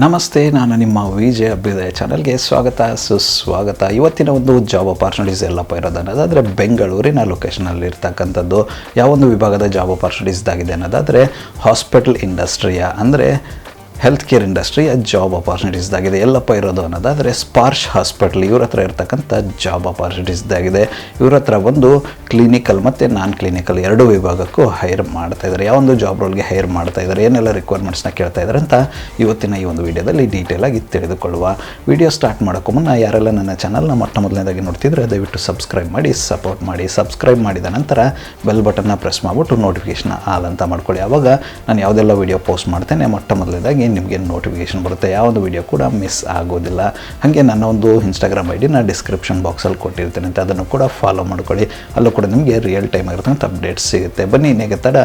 ನಮಸ್ತೆ, ನಾನು ನಿಮ್ಮ ವಿಜಯ ಅಭ್ಯುದಯ ಚಾನಲ್ಗೆ ಸ್ವಾಗತ, ಸುಸ್ವಾಗತ. ಇವತ್ತಿನ ಒಂದು ಜಾಬ್ ಅಪಾರ್ಚುನಿಟೀಸ್ ಎಲ್ಲಪ್ಪ ಇರೋದು ಅನ್ನೋದಾದರೆ ಬೆಂಗಳೂರಿನ ಲೊಕೇಶನಲ್ಲಿ ಇರ್ತಕ್ಕಂಥದ್ದು. ಯಾವೊಂದು ವಿಭಾಗದ ಜಾಬ್ ಅಪಾರ್ಚುನಿಟೀಸ್ದಾಗಿದೆ ಅನ್ನೋದಾದರೆ ಹಾಸ್ಪಿಟಲ್ ಇಂಡಸ್ಟ್ರಿಯ ಅಂದರೆ ಹೆಲ್ತ್ ಕೇರ್ ಇಂಡಸ್ಟ್ರಿ ಜಾಬ್ ಅಪಾರ್ಚುನಿಟೀಸ್ದಾಗಿದೆ ಎಲ್ಲಪ್ಪ ಇರೋದು ಅನ್ನೋದಾದರೆ ಸ್ಪಾರ್ಶ್ ಹಾಸ್ಪಿಟ್ಲ್. ಇವ್ರ ಹತ್ರ ಇರ್ತಕ್ಕಂಥ ಜಾಬ್ ಅಪಾರ್ಚುನಿಟೀಸ್ದಾಗಿದೆ ಇವ್ರ ಹತ್ರ ಒಂದು ಕ್ಲಿನಿಕಲ್ ಮತ್ತು ನಾನ್ ಕ್ಲಿನಿಕಲ್ ಎರಡು ವಿಭಾಗಕ್ಕೂ ಹೈರ್ ಮಾಡ್ತಾ ಇದ್ದಾರೆ ಯಾವೊಂದು ಜಾಬ್ ರೋಲ್ಗೆ ಹೈರ್ ಮಾಡ್ತಾ ಇದ್ದಾರೆ ಏನೆಲ್ಲ ರಿಕ್ವೈರ್ಮೆಂಟ್ಸ್ನ ಕೇಳ್ತಾ ಇದ್ದಾರೆ ಅಂತ ಇವತ್ತಿನ ಈ ಒಂದು ವಿಡಿಯೋದಲ್ಲಿ ಡೀಟೇಲ್ ಆಗಿ ತಿಳಿದುಕೊಳ್ಳುವ. ವಿಡಿಯೋ ಸ್ಟಾರ್ಟ್ ಮಾಡೋಕ್ಕೂ ಮುನ್ನ ಯಾರೆಲ್ಲ ನನ್ನ ಚಾನಲ್ನ ಮೊಟ್ಟ ಮೊದಲನೇದಾಗಿ ನೋಡ್ತಿದ್ರೆ ದಯವಿಟ್ಟು ಸಬ್ಸ್ಕ್ರೈಬ್ ಮಾಡಿ ಸಪೋರ್ಟ್ ಮಾಡಿ. ಸಬ್ಸ್ಕ್ರೈಬ್ ಮಾಡಿದ ನಂತರ ಬೆಲ್ ಬಟನ್ನ ಪ್ರೆಸ್ ಮಾಡಿಬಿಟ್ಟು ನೋಟಿಫಿಕೇಶನ್ ಆಲ್ ಅಂತ ಮಾಡ್ಕೊಳ್ಳಿ. ಆವಾಗ ನಾನು ಯಾವುದೆಲ್ಲ ವಿಡಿಯೋ ಪೋಸ್ಟ್ ಮಾಡ್ತೇನೆ, ಮೊಟ್ಟ ಮೊದಲನೇದಾಗಿ ನಿಮಗೆ ನೋಟಿಫಿಕೇಶನ್ ಬರುತ್ತೆ. ಯಾವೊಂದು ವಿಡಿಯೋ ಕೂಡ ಮಿಸ್ ಆಗೋದಿಲ್ಲ. ಹಾಗೆ ನನ್ನ ಒಂದು ಇನ್ಸ್ಟಾಗ್ರಾಮ್ ಐ ನಾನು ಡಿಸ್ಕ್ರಿಪ್ಷನ್ ಬಾಕ್ಸಲ್ಲಿ ಕೊಟ್ಟಿರ್ತೇನೆ ಅಂತ ಅದನ್ನು ಕೂಡ ಫಾಲೋ ಮಾಡ್ಕೊಳ್ಳಿ. ಅಲ್ಲೂ ಕೂಡ ನಿಮಗೆ ರಿಯಲ್ ಟೈಮ್ ಆಗಿರ್ತಕ್ಕಂಥ ಅಪ್ಡೇಟ್ಸ್ ಸಿಗುತ್ತೆ. ಬನ್ನಿ, ಇನ್ನೇಗೆ ತಡ.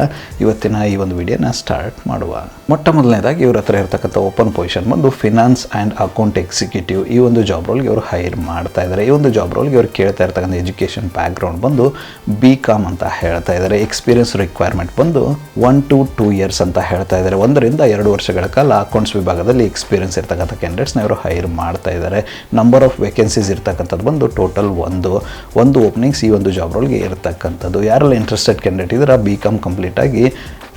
ಇವತ್ತಿನ ಈ ಒಂದು ವಿಡಿಯೋನ ಸ್ಟಾರ್ಟ್ ಮಾಡುವ. ಮೊಟ್ಟ ಮೊದಲನೇದಾಗಿ ಇವ್ರ ಹತ್ರ ಇರ್ತಕ್ಕಂಥ ಓಪನ್ ಪೊಸಿಷನ್ ಬಂದು ಫಿನಾನ್ಸ್ ಆ್ಯಂಡ್ ಅಕೌಂಟ್ ಎಕ್ಸಿಕ್ಯೂಟಿವ್ ಈ ಒಂದು ಜಾಬ್ ರೋಲ್ಗೆ ಇವರು ಹೈರ್ ಮಾಡ್ತಾ ಇದ್ದಾರೆ ಈ ಒಂದು ಜಾಬ್ ರೋಲ್ಗೆ ಇವರು ಕೇಳ್ತಾ ಇರ್ತಕ್ಕಂಥ ಎಜುಕೇಷನ್ ಬ್ಯಾಕ್ಗ್ರೌಂಡ್ ಬಂದು ಬಿ ಕಾಮ್ ಅಂತ ಹೇಳ್ತಾ ಇದ್ದಾರೆ ಎಕ್ಸ್ಪೀರಿಯನ್ಸ್ ರಿಕ್ವೈರ್ಮೆಂಟ್ ಬಂದು ಒನ್ ಟು ಟೂ ಇಯರ್ಸ್ ಅಂತ ಹೇಳ್ತಾ ಇದ್ದಾರೆ ಒಂದರಿಂದ ಎರಡು ವರ್ಷಗಳ ಕಾಲ ಅಕೌಂಟ್ಸ್ ವಿಭಾಗದಲ್ಲಿ ಎಕ್ಸ್ಪೀರಿಯನ್ಸ್ ಇರ್ತಕ್ಕಂಥ ಕ್ಯಾಂಡಿಡೇಟ್ಸ್ನ ಇವರು ಹೈರ್ ಮಾಡ್ತಾ ಇದ್ದಾರೆ ನಂಬರ್ ಆಫ್ ವೇಕೆನ್ಸೀಸ್ ಇರ್ತಕ್ಕಂಥದ್ದು ಬಂದು ಟೋಟಲ್ ಒಂದು ಒಂದು ಓಪನಿಂಗ್ಸ್ ಈ ಒಂದು ಜಾಬ್ ರೋಲ್ಗೆ ಇರತಕ್ಕಂಥದ್ದು. ಯಾರೆಲ್ಲ ಇಂಟ್ರೆಸ್ಟೆಡ್ ಕ್ಯಾಂಡಿಡೇಟ್ ಇದ್ದಾರೆ ಬಿ ಕಾಮ್ ಕಂಪ್ಲೀಟ್ ಆಗಿ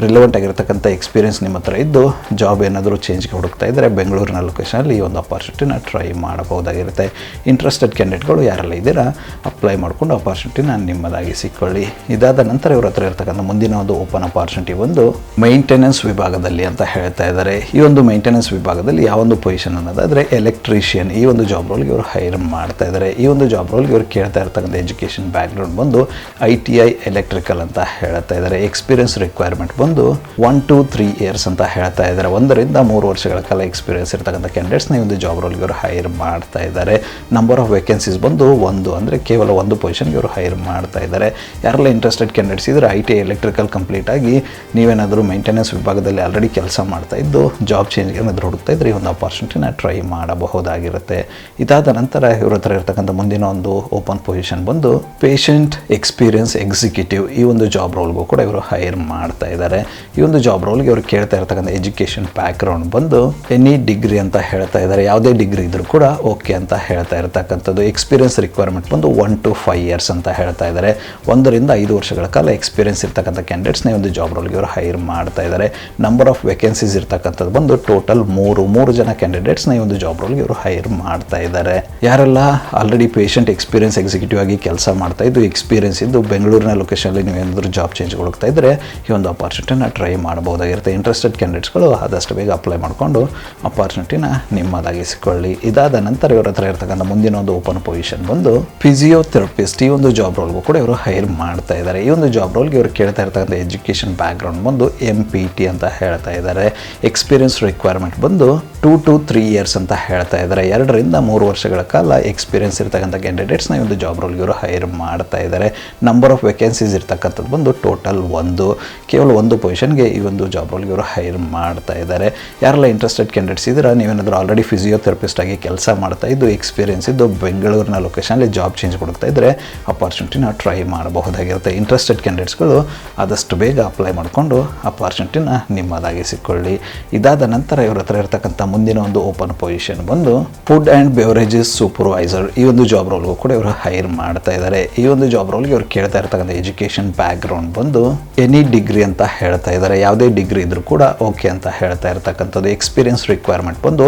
ರಿಲೆವೆಂಟ್ ಆಗಿರ್ತಕ್ಕಂಥ ಎಕ್ಸ್ಪೀರಿಯನ್ಸ್ ನಿಮ್ಮ ಹತ್ರ ಇದ್ದು ಜಾಬ್ ಏನಾದರೂ ಚೇಂಜ್ಗೆ ಹುಡುಕ್ತಾ ಇದ್ದರೆ ಬೆಂಗಳೂರಿನ ಲೊಕೇಶನಲ್ಲಿ ಈ ಒಂದು ಅಪಾರ್ಚುನಿಟಿನ ಟ್ರೈ ಮಾಡಬಹುದಾಗಿರುತ್ತೆ. ಇಂಟ್ರೆಸ್ಟೆಡ್ ಕ್ಯಾಂಡಿಡೇಟ್ಗಳು ಯಾರೆಲ್ಲ ಇದ್ದೀರಾ ಅಪ್ಲೈ ಮಾಡಿಕೊಂಡು ಅಪಾರ್ಚುನಿಟಿನ ನಿಮ್ಮದಾಗಿಸಿಕೊಳ್ಳಿ ಇದಾದ ನಂತರ ಇವ್ರ ಹತ್ರ ಇರ್ತಕ್ಕಂಥ ಮುಂದಿನ ಒಂದು ಓಪನ್ ಅಪಾರ್ಚುನಿಟಿ ಒಂದು ಮೈಂಟೆನೆನ್ಸ್ ವಿಭಾಗದಲ್ಲಿ ಅಂತ ಹೇಳ್ತಾ ಇದ್ದಾರೆ ಈ ಒಂದು ಮೈಂಟೆನೆನ್ಸ್ ವಿಭಾಗದಲ್ಲಿ ಯಾವೊಂದು ಪೊಸಿಷನ್ ಅನ್ನೋದಾದರೆ ಎಲೆಕ್ಟ್ರಿಷಿಯನ್ ಈ ಒಂದು ಜಾಬ್ ರೋಲ್ಗೆ ಇವರು ಹೈರ್ ಮಾಡ್ತಾ ಇದ್ದಾರೆ ಈ ಒಂದು ಜಾಬ್ ರೋಲ್ಗೆ ಇವರು ಕೇಳ್ತಾ ಇರ್ತಕ್ಕಂಥ ಎಜುಕೇಷನ್ ಬ್ಯಾಕ್ಗ್ರೌಂಡ್ ಬಂದು ಐ ಟಿ ಐ ಎಲೆಕ್ಟ್ರಿಕಲ್ ಅಂತ ಹೇಳ್ತಾ ಇದ್ದಾರೆ ಎಕ್ಸ್ಪೀರಿಯನ್ಸ್ ರಿಕ್ವೈರ್ಮೆಂಟ್ ಬಂದು ಒನ್ ಟು ತ್ರೀ ಇಯರ್ಸ್ ಅಂತ ಹೇಳ್ತಾ ಇದ್ದಾರೆ ಒಂದರಿಂದ ಮೂರು ವರ್ಷಗಳ ಕಾಲ ಎಕ್ಸ್ಪೀರಿಯನ್ಸ್ ಇರ್ತಕ್ಕಂಥ ಕ್ಯಾಂಡಿಡೇಟ್ಸ್ನ ಈ ಒಂದು ಜಾಬ್ ರೋಲ್ಗೆ ಇವರು ಹೈರ್ ಮಾಡ್ತಾ ಇದ್ದಾರೆ ನಂಬರ್ ಆಫ್ ವೇಕೆನ್ಸೀಸ್ ಬಂದು ಒಂದು ಅಂದರೆ ಕೇವಲ ಒಂದು ಪೊಸಿಷನ್ಗೆ ಇವರು ಹೈರ್ ಮಾಡ್ತಾ ಇದ್ದಾರೆ ಯಾರೆಲ್ಲ ಇಂಟ್ರೆಸ್ಟೆಡ್ ಕ್ಯಾಂಡಿಡೇಟ್ಸ್ ಇದ್ದರೆ ಐ ಟಿ ಎಲೆಕ್ಟ್ರಿಕಲ್ ಕಂಪ್ಲೀಟ್ ಆಗಿ ನೀವೇನಾದರೂ ಮೇಂಟೆನೆನ್ಸ್ ವಿಭಾಗದಲ್ಲಿ ಆಲ್ರೆಡಿ ಕೆಲಸ ಮಾಡ್ತಾ ಇದ್ದು ಜಾಬ್ ಚೇಂಜ್ಗೆ ಏನಾದರೂ ಹುಡುಕ್ತಾ ಇದ್ರೆ ಈ ಒಂದು ಅಪರ್ಚುನಿಟಿನ ಟ್ರೈ ಮಾಡಬಹುದಾಗಿರುತ್ತೆ. ಇದಾದ ನಂತರ ಇವ್ರ ಹತ್ರ ಇರ್ತಕ್ಕಂಥ ಮುಂದಿನ ಒಂದು ಓಪನ್ ಪೊಸಿಷನ್ ಬಂದು ಪೇಷಂಟ್ ಎಕ್ಸ್ಪೀರಿಯನ್ಸ್ ಎಕ್ಸಿಕ್ಯೂಟಿವ್ ಈ ಒಂದು ಜಾಬ್ ರೋಲ್ಗೂ ಕೂಡ ಇವರು ಹೈರ್ ಮಾಡ್ತಾ ಇದ್ದಾರೆ ಈ ಒಂದು ಜಾಬ್ ರೋಲ್ಗೆ ಇವರು ಕೇಳ್ತಾ ಇರ್ತಕ್ಕಂಥ ಎಜುಕೇಷನ್ ಬ್ಯಾಕ್ಗ್ರೌಂಡ್ ಬಂದು ಎನಿ ಡಿಗ್ರಿ ಅಂತ ಹೇಳ್ತಾ ಇದ್ದಾರೆ ಯಾವುದೇ ಡಿಗ್ರಿ ಇದ್ರೂ ಕೂಡ ಓಕೆ ಅಂತ ಹೇಳ್ತಾ ಇರ್ತಕ್ಕಂಥದ್ದು. ಎಕ್ಸ್ಪೀರಿಯನ್ಸ್ ರಿಕ್ವೈರ್ಮೆಂಟ್ ಬಂದು ಒನ್ ಟು ಫೈವ್ ಇಯರ್ಸ್ ಅಂತ ಹೇಳ್ತಾ ಇದ್ದಾರೆ ಒಂದರಿಂದ ಐದು ವರ್ಷಗಳ ಕಾಲ ಎಕ್ಸ್ಪೀರಿಯನ್ಸ್ ಇರ್ತಕ್ಕಂಥ ಕ್ಯಾಂಡಿಡೇಟ್ಸ್ನ ಒಂದು ಜಾಬ್ ರೋಲ್ಗೆ ಇವರು ಹೈರ್ ಮಾಡ್ತಾ ಇದ್ದಾರೆ ನಂಬರ್ ಆಫ್ ವೇಕೆನ್ಸೀಸ್ ಇರ್ತಕ್ಕಂಥದ್ದು ಬಂದು ಟೋಟಲ್ ಮೂರು ಮೂರು ಜನ ಕ್ಯಾಂಡಿಡೇಟ್ಸ್ನ ಈ ಒಂದು ಜಾಬ್ ರೋಲ್ಗೆ ಇವರು ಹೈರ್ ಮಾಡ್ತಾ ಇದ್ದಾರೆ ಯಾರೆಲ್ಲ ಆಲ್ರೆಡಿ ಪೇಷಂಟ್ ಎಕ್ಸ್ಪೀರಿಯನ್ಸ್ ಎಕ್ಸಿಕ್ಯೂಟಿವ್ ಆಗಿ ಕೆಲಸ ಮಾಡ್ತಾ ಇದ್ದು ಎಕ್ಸ್ಪೀರಿಯನ್ಸ್ ಇದ್ದು ಬೆಂಗಳೂರಿನ ಲೊಕೇಶನಲ್ಲಿ ನೀವು ಏನಾದರೂ ಜಾಬ್ ಚೇಂಜ್ ಹುಡುಕ್ತಾ ಇದ್ದರೆ ಈ ಒಂದು ಅಪಾರ್ಚುನಿಟಿನ ಟ್ರೈ ಮಾಡಬಹುದಾಗಿರುತ್ತೆ. ಇಂಟ್ರೆಸ್ಟೆಡ್ ಕ್ಯಾಂಡಿಡೇಟ್ಸ್ಗಳು ಆದಷ್ಟು ಬೇಗ ಅಪ್ಲೈ ಮಾಡಿಕೊಂಡು ಅಪಾರ್ಚುನಿಟಿನ ನಿಮ್ಮದಾಗಿಸಿಕೊಳ್ಳಿ. ಇದಾದ ನಂತರ ಇವರ ಹತ್ರ ಇರ್ತಕ್ಕಂಥ ಮುಂದಿನ ಒಂದು ಓಪನ್ ಪೊಸಿಷನ್ ಬಂದು ಫಿಸಿಯೋಥೆರಪಿಸ್ಟ್ ಈ ಒಂದು ಜಾಬ್ ರೋಲ್ಗೂ ಕೂಡ ಇವರು ಹೈರ್ ಮಾಡ್ತಾ ಇದ್ದಾರೆ ಈ ಒಂದು ಜಾಬ್ ರೋಲ್ಗೆ ಇವರು ಕೇಳ್ತಾ ಇರ್ತಕ್ಕಂಥ ಎಜುಕೇಷನ್ ಬ್ಯಾಕ್ಗ್ರೌಂಡ್ ಬಂದು ಎಂ ಪಿ ಟಿ ಅಂತ ಹೇಳ್ತಾ ಇದ್ದಾರೆ ಎಕ್ಸ್ಪೀರಿಯನ್ಸ್ ರಿಕ್ವೈರ್ಮೆಂಟ್ ಬಂದು ಟೂ ಟು ತ್ರೀ ಇಯರ್ಸ್ ಅಂತ ಹೇಳ್ತಾ ಇದ್ದಾರೆ. ಎರಡರಿಂದ ಮೂರು ವರ್ಷಗಳ ಕಾಲ ಎಕ್ಸ್ಪೀರಿಯನ್ಸ್ ಇರ್ತಕ್ಕಂಥ ಕ್ಯಾಂಡಿಡೇಟ್ಸ್ನ ಒಂದು ಜಾಬ್ ರೋಲ್ಗೆ ಇವರು ಹೈರ್ ಮಾಡ್ತಾ ಇದ್ದಾರೆ. ನಂಬರ್ ಆಫ್ ವೇಕೆನ್ಸೀಸ್ ಇರ್ತಕ್ಕಂಥದ್ದು ಬಂದು ಟೋಟಲ್ ಒಂದು. ಕೇವಲ ಒಂದು ಪೊಸಿಷನ್ಗೆ ಈ ಒಂದು ಜಾಬ್ ರೋಲ್ಗೆ ಇವರು ಹೈರ್ ಮಾಡ್ತಾ ಇದ್ದಾರೆ. ಯಾರೆಲ್ಲ ಇಂಟ್ರೆಸ್ಟೆಡ್ ಕ್ಯಾಂಡಿಡೇಟ್ಸ್ ಇದ್ದೀರಾ? ನೀವೇನಾದರೂ ಆಲ್ರೆಡಿ ಫಿಸಿಯೋಥೆರಪಿಸ್ಟ್ ಆಗಿ ಕೆಲಸ ಮಾಡ್ತಾ ಇದ್ದು ಎಕ್ಸ್ಪೀರಿಯನ್ಸ್ ಇದ್ದು, ಬೆಂಗಳೂರಿನ ಲೊಕೇಶನಲ್ಲಿ ಜಾಬ್ ಚೇಂಜ್ ಕೊಡ್ತಾ ಇದ್ದರೆ ಅಪಾರ್ಚುನಿಟಿನ ಟ್ರೈ ಮಾಡಬಹುದಾಗಿರುತ್ತೆ. ಇಂಟ್ರೆಸ್ಟೆಡ್ ಕ್ಯಾಂಡಿಡೇಟ್ಸ್ಗಳು ಆದಷ್ಟು ಬೇಗ ಅಪ್ಲೈ ಮಾಡಿಕೊಂಡು ಅಪಾರ್ಚುನಿಟಿನ ನಿಮ್ಮದಾಗಿಸಿಕೊಳ್ಳಿ. ಇದಾದ ನಂತರ ಇವ್ರ ಹತ್ರ ಇರ್ತಕ್ಕಂಥ ಮುಂದಿನ ಒಂದು ಓಪನ್ ಪೊಸಿಷನ್ ಬಂದು ಫುಡ್ ಆ್ಯಂಡ್ ಬೆವರೇಜಸ್ ಸೂಪರ್ವೈಸರ್ ಈ ಒಂದು ಜಾಬ್ ರೋಲ್ಗೂ ಕೂಡ ಇವರು ಹೈರ್ ಮಾಡ್ತಾ ಇದ್ದಾರೆ ಈ ಒಂದು ಜಾಬ್ ರೋಲ್ಗೆ ಇವ್ರು ಕೇಳ್ತಾ ಇರ್ತಕ್ಕಂಥ ಎಜುಕೇಷನ್ ಬ್ಯಾಕ್ಗ್ರೌಂಡ್ ಬಂದು ಎನಿ ಡಿಗ್ರಿ ಅಂತ ಹೇಳ್ತಾ ಇದ್ದಾರೆ ಯಾವುದೇ ಡಿಗ್ರಿ ಇದ್ರೂ ಕೂಡ ಓಕೆ ಅಂತ ಹೇಳ್ತಾ ಇರ್ತಕ್ಕಂಥದ್ದು. ಎಕ್ಸ್ಪೀರಿಯನ್ಸ್ ರಿಕ್ವೈರ್ಮೆಂಟ್ ಬಂದು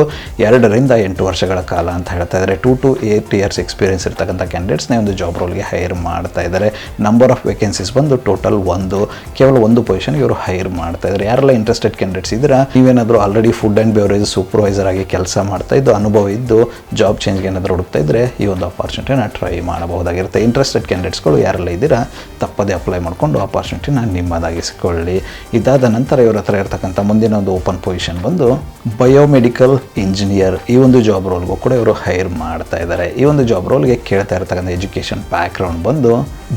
ಎರಡರಿಂದ ಎಂಟು ವರ್ಷಗಳ ಕಾಲ ಅಂತ ಹೇಳ್ತಾ ಇದ್ದಾರೆ two to eight years experience ಇರ್ತಕ್ಕಂಥ ಕ್ಯಾಂಡಿಡೇಟ್ಸ್ನ ಒಂದು ಜಾಬ್ ರೋಲ್ಗೆ ಹೈರ್ ಮಾಡ್ತಾ ಇದ್ದಾರೆ ನಂಬರ್ ಆಫ್ ವೇಕೆನ್ಸೀಸ್ ಬಂದು ಟೋಟಲ್ ಒಂದು. ಕೇವಲ ಒಂದು ಪೊಸಿಷನ್ಗೆ ಇವರು ಹೈರ್ ಮಾಡ್ತಾ ಇದ್ದಾರೆ ಯಾರೆಲ್ಲ ಇಂಟ್ರೆಸ್ಟೆಡ್ ಕ್ಯಾಂಡಿಡೇಟ್ಸ್ ಇದ್ರೆ ನೀವೇನಾದರೂ already food and beverage supervisor ಆಗಿ ಕೆಲಸ ಮಾಡ್ತಾ ಇದ್ದು, ಅನುಭವ ಇದ್ದು ಜಾಬ್ ಚೇಂಜ್ಗೆ ಏನಾದರೂ ಹುಡುಕ್ತಾ ಇದ್ದರೆ ಈ ಒಂದು ಅಪರ್ಚುನಿಟಿನ ಟ್ರೈ ಮಾಡಬಹುದಾಗಿರುತ್ತೆ. ಇಂಟ್ರೆಸ್ಟೆಡ್ ಕ್ಯಾಂಡಿಡೇಟ್ಸ್ಗಳು ಯಾರೆಲ್ಲ ಇದ್ದೀರಾ, ತಪ್ಪದೇ ಅಪ್ಲೈ ಮಾಡಿಕೊಂಡು ಅಪರ್ಚುನಿಟಿನ ನಿಮ್ಮದಾಗಿಸಿಕೊಳ್ಳಿ. ಇದಾದ ನಂತರ ಇವ್ರ ಹತ್ರ ಇರ್ತಕ್ಕಂಥ ಮುಂದಿನ ಒಂದು ಓಪನ್ ಪೊಸಿಷನ್ ಬಂದು ಬಯೋಮೆಡಿಕಲ್ ಇಂಜಿನಿಯರ್ ಈ ಒಂದು ಜಾಬ್ ರೋಲ್ಗೂ ಕೂಡ ಇವರು ಹೈರ್ ಮಾಡ್ತಾ ಇದ್ದಾರೆ. ಈ ಒಂದು ಜಾಬ್ ರೋಲ್ಗೆ ಕೇಳ್ತಾ ಇರ್ತಕ್ಕಂಥ ಎಜುಕೇಷನ್ ಬ್ಯಾಕ್ಗ್ರೌಂಡ್ ಬಂದು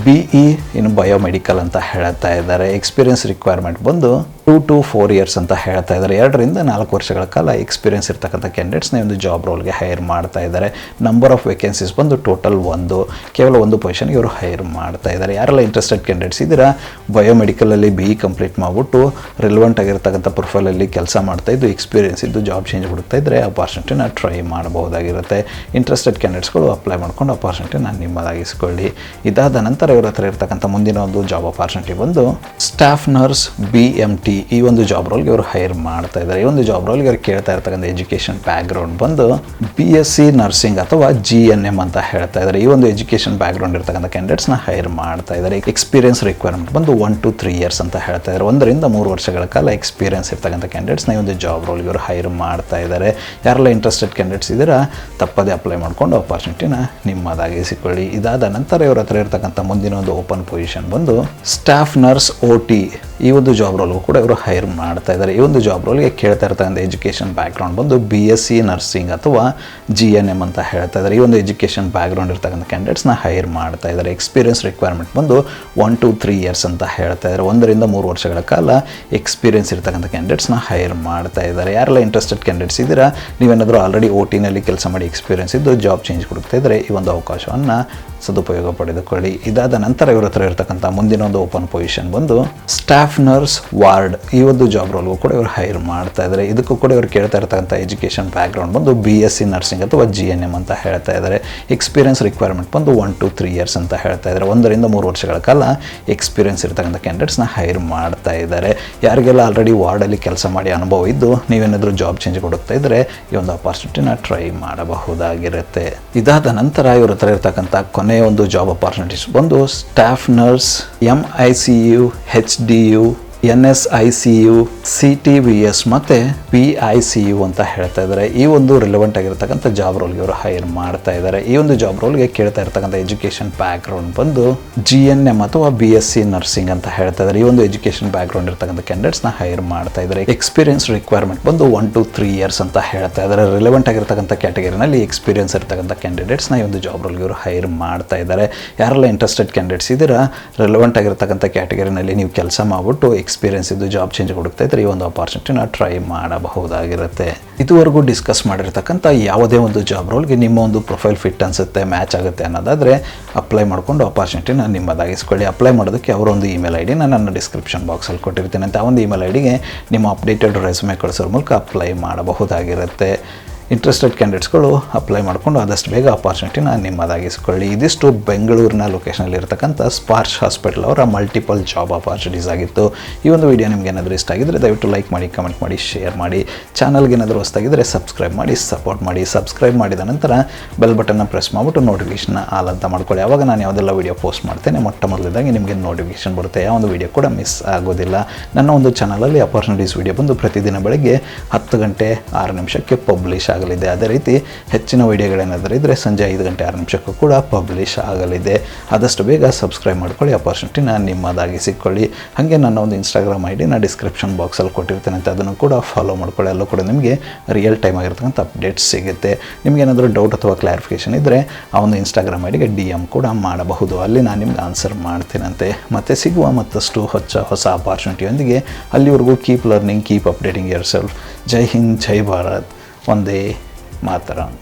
ಬಿ ಇ ಇನ್ ಬಯೋಮೆಡಿಕಲ್ ಅಂತ ಹೇಳ್ತಾ ಇದ್ದಾರೆ. ಎಕ್ಸ್ಪೀರಿಯನ್ಸ್ ರಿಕ್ವೈರ್ಮೆಂಟ್ ಬಂದು ಟೂ ಟು ಫೋರ್ ಇಯರ್ಸ್ ಅಂತ ಹೇಳ್ತಾ ಇದ್ದಾರೆ. ಎರಡರಿಂದ ನಾಲ್ಕು ವರ್ಷಗಳ ಕಾಲ ಎಕ್ಸ್ಪೀರಿಯನ್ಸ್ ಇರ್ತಕ್ಕಂಥ ಕ್ಯಾಂಡಿಡೇಟ್ಸ್ನ ಒಂದು ಜಾಬ್ ರೋಲ್ಗೆ ಹೈರ್ ಮಾಡ್ತಾ ಇದ್ದಾರೆ. ನಂಬರ್ ಆಫ್ ವೇಕೆನ್ಸೀಸ್ ಬಂದು ಟೋಟಲ್ ಒಂದು. ಕೇವಲ ಒಂದು ಪೊಸಿಷನ್ಗೆ ಇವರು ಹೈರ್ ಮಾಡ್ತಾ ಇದ್ದಾರೆ. ಯಾರೆಲ್ಲ ಇಂಟ್ರೆಸ್ಟೆಡ್ ಕ್ಯಾಂಡಿಡೇಟ್ಸ್ ಇದ್ದೀರಾ? ಬಯೋಮೆಡಿಕಲಲ್ಲಿ ಬಿ ಇ ಕಂಪ್ಲೀಟ್ ಮಾಡಿಬಿಟ್ಟು ರಿಲೆವೆಂಟ್ ಆಗಿರ್ತಕ್ಕಂಥ ಪ್ರೊಫೈಲಲ್ಲಿ ಕೆಲಸ ಮಾಡ್ತಾ ಇದ್ದು ಎಕ್ಸ್ಪೀರಿಯನ್ಸ್ ಇದ್ದು ಜಾಬ್ ಚೇಂಜ್ ಹುಡುಕ್ತಾ ಇದ್ದರೆ ಅಪಾರ್ಚುನಿಟಿನ ಟ್ರೈ ಮಾಡಬಹುದಾಗಿರುತ್ತೆ. ಇಂಟ್ರೆಸ್ಟೆಡ್ ಕ್ಯಾಂಡಿಡೇಟ್ಸ್ಗಳು ಅಪ್ಲೈ ಮಾಡ್ಕೊಂಡು ಅಪಾರ್ಚುನಿಟಿನ ನಿಮ್ಮದಾಗಿಸ್ಕೊಳ್ಳಿ. ಇದಾದ ನಂತರ ಇವರ ಹತ್ರ ಇರ್ತಕ್ಕಂಥ ಮುಂದಿನ ಒಂದು ಜಾಬ್ ಅಪಾರ್ಚುನಿಟಿ ಬಂದು staff nurse B M T ಈ ಒಂದು ಜಾಬ್ ರೋಲ್ಗೆ ಇವರು ಹೈರ್ ಮಾಡ್ತಾ ಇದ್ದಾರೆ ಈ ಒಂದು ಜಾಬ್ ರೋಲ್ಗೆ ಅವ್ರು ಕೇಳ್ತಾ ಇರ್ತಕ್ಕಂಥ ಎಜುಕೇಷನ್ ಬ್ಯಾಕ್ಗ್ರೌಂಡ್ ಬಂದು ಬಿ ಎಸ್ ಸಿ ನರ್ಸಿಂಗ್ ಅಥವಾ ಜಿ ಎನ್ ಎಂ ಅಂತ ಹೇಳ್ತಾ ಇದ್ದಾರೆ ಈ ಒಂದು ಎಜುಕೇಷನ್ ಬ್ಯಾಕ್ಗ್ರೌಂಡ್ ಇರ್ತಕ್ಕಂಥ ಕ್ಯಾಂಡಿಡೇಟ್ಸ್ನ ಹೈರ್ ಮಾಡ್ತಾ ಇದ್ದಾರೆ ಎಕ್ಸ್ಪೀರಿಯನ್ಸ್ ರಿಕ್ವೈರ್ಮೆಂಟ್ ಬಂದು ಒನ್ ಟು ತ್ರೀ ಇಯರ್ಸ್ ಅಂತ ಹೇಳ್ತಾ ಇದ್ದಾರೆ ಒಂದರಿಂದ ಮೂರು ವರ್ಷಗಳ ಕಾಲ ಎಕ್ಸ್ಪೀರಿಯನ್ಸ್ ಇರ್ತಕ್ಕಂಥ ಕ್ಯಾಂಡಿಡೇಟ್ಸ್ನ ಈ ಒಂದು ಜಾಬ್ ರೋಲ್ಗೆ ಅವರು ಹೈರ್ ಮಾಡ್ತಾ ಇದ್ದಾರೆ ಯಾರೆಲ್ಲ ಇಂಟ್ರೆಸ್ಟೆಡ್ ಕ್ಯಾಂಡಿಡೇಟ್ಸ್ ಇದ್ದೀರಾ, ತಪ್ಪದೇ ಅಪ್ಲೈ ಮಾಡಿಕೊಂಡು ಅಪಾರ್ಚುನಿಟಿನ ನಿಮ್ಮದಾಗಿಸಿಕೊಳ್ಳಿ. ಇದಾದ ನಂತರ ಇವರ ಹತ್ರ ಇರ್ತಕ್ಕಂಥ ಮುಂದಿನ ಒಂದು ಓಪನ್ ಪೊಸಿಷನ್ ಬಂದು ಸ್ಟಾಫ್ ನರ್ಸ್ ಓ ಟಿ ಈ ಒಂದು ಜಾಬ್ ರೋಲ್ಗೂ ಕೂಡ ಇವರು ಹೈರ್ ಮಾಡ್ತಾ ಇದ್ದಾರೆ. ಈ ಒಂದು ಜಾಬ್ ರೋಲ್ಗೆ ಕೇಳ್ತಾ ಇರ್ತಕ್ಕಂಥ ಎಜುಕೇಷನ್ ಬ್ಯಾಕ್ಗ್ರೌಂಡ್ ಬಂದು ಬಿ ಎಸ್ ಸಿ ನರ್ಸಿಂಗ್ ಅಥವಾ ಜಿ ಎನ್ ಎಂ ಅಂತ ಹೇಳ್ತಾ ಇದ್ದಾರೆ. ಈ ಒಂದು ಎಜುಕೇಷನ್ ಬ್ಯಾಕ್ಗ್ರೌಂಡ್ ಇರ್ತಕ್ಕಂಥ ಕ್ಯಾಂಡಿಡೇಟ್ಸ್ನ ಹೈರ್ ಮಾಡ್ತಾ ಇದ್ದಾರೆ. ಎಕ್ಸ್ಪೀರಿಯನ್ಸ್ ರಿಕ್ವೈರ್ಮೆಂಟ್ ಬಂದು ಒನ್ ಟು ತ್ರೀ ಇಯರ್ಸ್ ಅಂತ ಹೇಳ್ತಾ ಇದ್ದಾರೆ. ಒಂದರಿಂದ ಮೂರು ವರ್ಷಗಳ ಕಾಲ ಎಕ್ಸ್ಪೀರಿಯನ್ಸ್ ಇರ್ತಕ್ಕಂಥ ಕ್ಯಾಂಡಿಡೇಟ್ಸ್ನ ಹೈರ್ ಮಾಡ್ತಾ ಇದ್ದಾರೆ. ಯಾರೆಲ್ಲ ಇಂಟ್ರೆಸ್ಟೆಡ್ ಕ್ಯಾಂಡಿಡೇಟ್ಸ್ ಇದ್ದೀರಾ? ನೀವೇನಾದರೂ ಆಲ್ರೆಡಿ ಓ ಟಿನಲ್ಲಿ ಕೆಲಸ ಮಾಡಿ ಎಕ್ಸ್ಪೀರಿಯನ್ಸ್ ಇದ್ದು ಜಾಬ್ ಚೇಂಜ್ ಕೊಡ್ತಾ ಇದ್ದರೆ ಈ ಒಂದು ಅವಕಾಶವನ್ನು ಸದುಪಯೋಗ ಪಡೆದುಕೊಳ್ಳಿ. ಇದಾದ ನಂತರ ಇವ್ರ ಹತ್ರ ಇರ್ತಕ್ಕಂಥ ಮುಂದಿನ ಒಂದು ಓಪನ್ ಪೊಸಿಷನ್ ಬಂದು ಸ್ಟಾಫ್ ನರ್ಸ್ ವಾರ್ಡ್ ಈ ಒಂದು ಜಾಬ್ ರೋಲ್ಗೂ ಕೂಡ ಇವರು ಹೈರ್ ಮಾಡ್ತಾ ಇದ್ದಾರೆ ಇದಕ್ಕೂ ಕೂಡ ಇವರು ಕೇಳ್ತಾ ಇರ್ತಕ್ಕಂಥ ಎಜುಕೇಷನ್ ಬ್ಯಾಕ್ಗ್ರೌಂಡ್ ಬಂದು ಬಿ ಎಸ್ ಸಿ ನರ್ಸಿಂಗ್ ಅಥವಾ ಜಿ ಎನ್ ಎಂ ಅಂತ ಹೇಳ್ತಾ ಇದ್ದಾರೆ ಎಕ್ಸ್ಪೀರಿಯನ್ಸ್ ರಿಕ್ವೈರ್ಮೆಂಟ್ ಬಂದು ಒನ್ ಟು ತ್ರೀ ಇಯರ್ಸ್ ಅಂತ ಹೇಳ್ತಾ ಇದ್ದಾರೆ ಒಂದರಿಂದ ಮೂರು ವರ್ಷಗಳ ಕಾಲ ಎಕ್ಸ್ಪೀರಿಯನ್ಸ್ ಕ್ಯಾಂಡಿಡೇಟ್ಸ್ ಕ್ಯಾಂಡಿಡೇಟ್ಸ್ನ ಹೈರ್ ಮಾಡ್ತಾ ಇದ್ದಾರೆ ಯಾರಿಗೆಲ್ಲ ಆಲ್ರೆಡಿ ವಾರ್ಡಲ್ಲಿ ಕೆಲಸ ಮಾಡಿ ಅನುಭವ ಇದ್ದು ನೀವೇನಾದರೂ ಜಾಬ್ ಚೇಂಜ್ ಕೊಡುತ್ತಾ ಇದ್ದರೆ ಈ ಒಂದು ಅಪಾರ್ಚುನಿಟಿನ ಟ್ರೈ ಮಾಡಬಹುದಾಗಿರುತ್ತೆ. ಇದಾದ ನಂತರ ಇವ್ರ ಹತ್ರ ಇರ್ತಕ್ಕಂಥ ಕೊನೆಯ ಒಂದು ಜಾಬ್ ಅಪಾರ್ಚುನಿಟೀಸ್ ಒಂದು staff nurse M I C U H D U N S I C U, C T V S ಮತ್ತು ಪಿ ಐ ಸಿ ಯು ಅಂತ ಹೇಳ್ತಾ ಇದ್ದಾರೆ. ಈ ಒಂದು ರಿಲೆವೆಂಟ್ ಆಗಿರ್ತಕ್ಕಂಥ ಜಾಬ್ ರೋಲ್ಗೆ ಅವರು ಹೈರ್ ಮಾಡ್ತಾ ಇದ್ದಾರೆ. ಈ ಒಂದು ಜಾಬ್ ರೋಲ್ಗೆ ಕೇಳ್ತಾ ಇರ್ತಕ್ಕಂಥ ಎಜುಕೇಷನ್ ಬ್ಯಾಕ್ಗ್ರೌಂಡ್ ಬಂದು ಜಿ ಎನ್ ಎಂ ಅಥವಾ ಬಿ ಎಸ್ ಸಿ ನರ್ಸಿಂಗ್ ಅಂತ ಹೇಳ್ತಾ ಇದ್ದಾರೆ. ಈ ಒಂದು ಎಜುಕೇಷನ್ ಬ್ಯಾಕ್ಗ್ರೌಂಡ್ ಇರ್ತಕ್ಕಂಥ ಕ್ಯಾಂಡಿಡೇಟ್ಸ್ನ ಹೈರ್ ಮಾಡ್ತಾ ಇದ್ದಾರೆ. ಎಕ್ಸ್ಪೀರಿಯನ್ಸ್ ರಿಕ್ವೈರ್ಮೆಂಟ್ ಬಂದು ಒನ್ ಟು ತ್ರೀ ಇಯರ್ಸ್ ಅಂತ ಹೇಳ್ತಾ ಇದ್ದಾರೆ. ರಿಲೆವೆಂಟ್ ಆಗಿರ್ತಕ್ಕಂಥ ಕ್ಯಾಟಗರಿನಲ್ಲಿ ಎಕ್ಸ್ಪೀರಿಯನ್ಸ್ ಇರ್ತಕ್ಕಂಥ ಕ್ಯಾಂಡಿಡೇಟ್ಸ್ನ ಈ ಒಂದು ಜಾಬ್ ರೋಲ್ಗೆ ಅವರು ಹೈರ್ ಮಾಡ್ತಾ ಇದ್ದಾರೆ. ಯಾರೆಲ್ಲ ಇಂಟ್ರೆಸ್ಟೆಡ್ ಕ್ಯಾಂಡಿಡೇಟ್ಸ್ ಇದ್ದೀರಾ ರಿಲೆವೆಂಟ್ ಆಗಿರ್ತಕ್ಕಂಥ ಕ್ಯಾಟಗರಿನಲ್ಲಿ ನೀವು ಕೆಲಸ ಮಾಡಿಬಿಟ್ಟು ಎಕ್ಸ್ಪೀರಿಯನ್ಸ್ ಇದ್ದು ಜಾಬ್ ಚೇಂಜ್ ಕೊಡುತ್ತಾ ಇದ್ರೆ ಈ ಒಂದು ಅಪಾರ್ಚುನಿಟಿನ ಟ್ರೈ ಮಾಡಬಹುದಾಗಿರುತ್ತೆ. ಇದುವರೆಗೂ ಡಿಸ್ಕಸ್ ಮಾಡಿರ್ತಕ್ಕಂಥ ಯಾವುದೇ ಒಂದು ಜಾಬ್ ರೋಲ್ಗೆ ನಿಮ್ಮ ಒಂದು ಪ್ರೊಫೈಲ್ ಫಿಟ್ ಅನಿಸುತ್ತೆ ಮ್ಯಾಚ್ ಆಗುತ್ತೆ ಅನ್ನೋದಾದರೆ ಅಪ್ಲೈ ಮಾಡಿಕೊಂಡು ಅಪಾರ್ಚುನಿಟಿನ ನಿಮ್ಮದಾಗಿಸ್ಕೊಳ್ಳಿ. ಅಪ್ಲೈ ಮಾಡೋದಕ್ಕೆ ಅವರ ಒಂದು ಇಮೇಲ್ ಐ ಡಿನ ನನ್ನ ಡಿಸ್ಕ್ರಿಪ್ಷನ್ ಬಾಕ್ಸಲ್ಲಿ ಕೊಟ್ಟಿರ್ತೀನಿ ಅಂತ ಆ ಒಂದು ಇಮೇಲ್ ಐ ಡಿಗೆ ನಿಮ್ಮ ಅಪ್ಡೇಟೆಡ್ ರೆಸ್ಯೂಮೆ ಕಳಿಸೋ ಮೂಲಕ ಅಪ್ಲೈ ಮಾಡಬಹುದಾಗಿರುತ್ತೆ. ಇಂಟ್ರೆಸ್ಟೆಡ್ ಕ್ಯಾಂಡಿಡೇಟ್ಸ್ಗಳು ಅಪ್ಲೈ ಮಾಡಿಕೊಂಡು ಆದಷ್ಟು ಬೇಗ ಅಪಾರ್ಚುನಿಟಿನ ನಿಮ್ಮದಾಗಿಸ್ಕೊಳ್ಳಿ. ಇದಿಷ್ಟು ಬೆಂಗಳೂರಿನ ಲೊಕೇಶನಲ್ಲಿ ಇರತಕ್ಕಂಥ ಸ್ಪಾರ್ಶ್ ಹಾಸ್ಪಿಟಲ್ ಅವರ ಮಲ್ಟಿಪಲ್ ಜಾಬ್ ಅಪಾರ್ಚುನಿಟೀಸ್ ಆಗಿತ್ತು. ಈ ಒಂದು ವಿಡಿಯೋ ನಿಮ್ಗೆ ಏನಾದರೂ ಇಷ್ಟ ಆಗಿದ್ದರೆ ದಯವಿಟ್ಟು ಲೈಕ್ ಮಾಡಿ ಕಮೆಂಟ್ ಮಾಡಿ ಶೇರ್ ಮಾಡಿ. ಚಾನಲ್ಗೆ ಏನಾದರೂ ಹೊಸ್ತಾಗಿದ್ದರೆ ಸಬ್ಸ್ಕ್ರೈಬ್ ಮಾಡಿ ಸಪೋರ್ಟ್ ಮಾಡಿ. ಸಬ್ಸ್ಕ್ರೈಬ್ ಮಾಡಿದ ನಂತರ ಬೆಲ್ ಬಟನ್ನ ಪ್ರೆಸ್ ಮಾಡಿಬಿಟ್ಟು ನೋಟಿಫಿಕೇಷನ್ ಆಲ್ ಅಂತ ಮಾಡ್ಕೊಳ್ಳಿ. ಆವಾಗ ನಾನು ಯಾವುದೆಲ್ಲ ವೀಡಿಯೋ ಪೋಸ್ಟ್ ಮಾಡ್ತೇನೆ ಮೊಟ್ಟ ಮೊದಲಿದ್ದಾಗಿ ನಿಮಗೆ ನೋಟಿಫಿಕೇಷನ್ ಬರುತ್ತೆ. ಯಾವ ಒಂದು ವೀಡಿಯೋ ಕೂಡ ಮಿಸ್ ಆಗೋದಿಲ್ಲ. ನನ್ನ ಒಂದು ಚಾನಲಲ್ಲಿ ಅಪಾರ್ಚುನಿಟೀಸ್ ವೀಡಿಯೋ ಬಂದು ಪ್ರತಿದಿನ ಬೆಳಗ್ಗೆ ಹತ್ತು ಗಂಟೆ ಆರು ನಿಮಿಷಕ್ಕೆ ಪಬ್ಲಿಷ್ ಆಗಲಿದೆ. ಅದೇ ರೀತಿ ಹೆಚ್ಚಿನ ವೀಡಿಯೋಗಳೇನಾದರೂ ಇದ್ದರೆ ಸಂಜೆ ಐದು ಗಂಟೆ ಆರು ನಿಮಿಷಕ್ಕೂ ಕೂಡ ಪಬ್ಲಿಷ್ ಆಗಲಿದೆ. ಆದಷ್ಟು ಬೇಗ ಸಬ್ಸ್ಕ್ರೈಬ್ ಮಾಡ್ಕೊಳ್ಳಿ ಅಪರ್ಚುನಿಟಿನ ನಿಮ್ಮದಾಗಿ ಸಿಕ್ಕೊಳ್ಳಿ. ಹಾಗೆ ನನ್ನ ಒಂದು ಇನ್ಸ್ಟಾಗ್ರಾಮ್ ಐ ಡಿನ ಡಿಸ್ಕ್ರಿಪ್ಷನ್ ಬಾಕ್ಸಲ್ಲಿ ಕೊಟ್ಟಿರ್ತೇನೆ ಅಂತ ಅದನ್ನು ಕೂಡ ಫಾಲೋ ಮಾಡ್ಕೊಳ್ಳಿ. ಅಲ್ಲೂ ಕೂಡ ನಿಮಗೆ ರಿಯಲ್ ಟೈಮ್ ಆಗಿರ್ತಕ್ಕಂಥ ಅಪ್ಡೇಟ್ಸ್ ಸಿಗುತ್ತೆ. ನಿಮಗೇನಾದರೂ ಡೌಟ್ ಅಥವಾ ಕ್ಲಾರಿಫಿಕೇಷನ್ ಇದ್ದರೆ ಆ ಒಂದು ಇನ್ಸ್ಟಾಗ್ರಾಮ್ ಐ ಡಿಗೆ ಡಿ ಎಂ ಕೂಡ ಮಾಡಬಹುದು. ಅಲ್ಲಿ ನಾನು ನಿಮ್ಗೆ ಆನ್ಸರ್ ಮಾಡ್ತೀನಂತೆ. ಮತ್ತು ಸಿಗುವ ಮತ್ತಷ್ಟು ಹೊಚ್ಚ ಹೊಸ ಅಪಾರ್ಚುನಿಟಿಯೊಂದಿಗೆ ಅಲ್ಲಿವರೆಗೂ keep learning keep updating yourself Jai Hind, Jai Bharat. ಒಂದೇ ಮಾತರಂ.